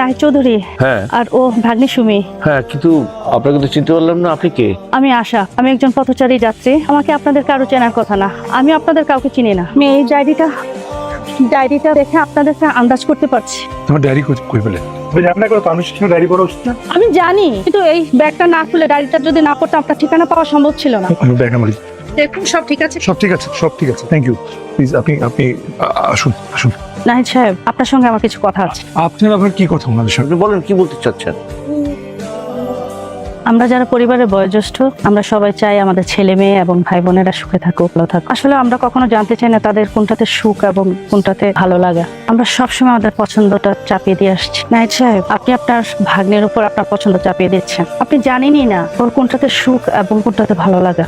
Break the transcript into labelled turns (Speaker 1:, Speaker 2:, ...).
Speaker 1: নাহিদ চৌধুরী?
Speaker 2: হ্যাঁ।
Speaker 1: আর ও ভাগ্নি সুমি
Speaker 2: হ্যাঁ কিন্তু আপনাকে তো চিনতে পারলাম না আপনি কে?
Speaker 1: আমি আশা আমি একজন পথচারী যাত্রী আমাকে আপনাদের কারও চেনার কথা না। আমি আপনাদের কাউকে চিনি না। আমি এই ডায়েরিটা ডায়েরিটা দেখে আপনাদেরকে আন্দাজ করতে পারছি।
Speaker 3: তোমার ডায়েরি কই উচিত
Speaker 1: আমি জানি কিন্তু এই ব্যাগটা না খুলে ডায়েরিটা যদি না করতে আপনার ঠিকানা পাওয়া সম্ভব ছিল না।
Speaker 3: আমি ব্যাগ আমার
Speaker 1: দেখুন সব ঠিক আছে?
Speaker 3: সব ঠিক আছে সব ঠিক আছে। থ্যাংক ইউ প্লিজ আপনি আপনি আসুন আসুন।
Speaker 1: নাহিদ সাহেব আপনার সঙ্গে আমার কিছু কথা আছে।
Speaker 3: আপনার আবার কি কথা ওনাদের সঙ্গে
Speaker 2: আপনি বলেন কি বলতে চাচ্ছেন?
Speaker 1: আমরা যারা পরিবারের বয়োজ্যেষ্ঠ আমরা সবাই চাই আমাদের ছেলে মেয়ে এবং ভাই বোনেরা সুখে থাকুক ভালো থাকুক। আসলে আমরা কখনো জানতে চাই না তাদের কোনটাতে সুখ এবং কোনটাতে ভালো লাগা। আমরা সবসময় আমাদের পছন্দটা চাপিয়ে দিয়ে আসছি। নাইট সাহেব আপনি আপনার ভাগ্নের উপর আপনার পছন্দ চাপিয়ে দিচ্ছেন। আপনি জানেনই না ওর কোনটাতে সুখ এবং কোনটাতে ভালো লাগা।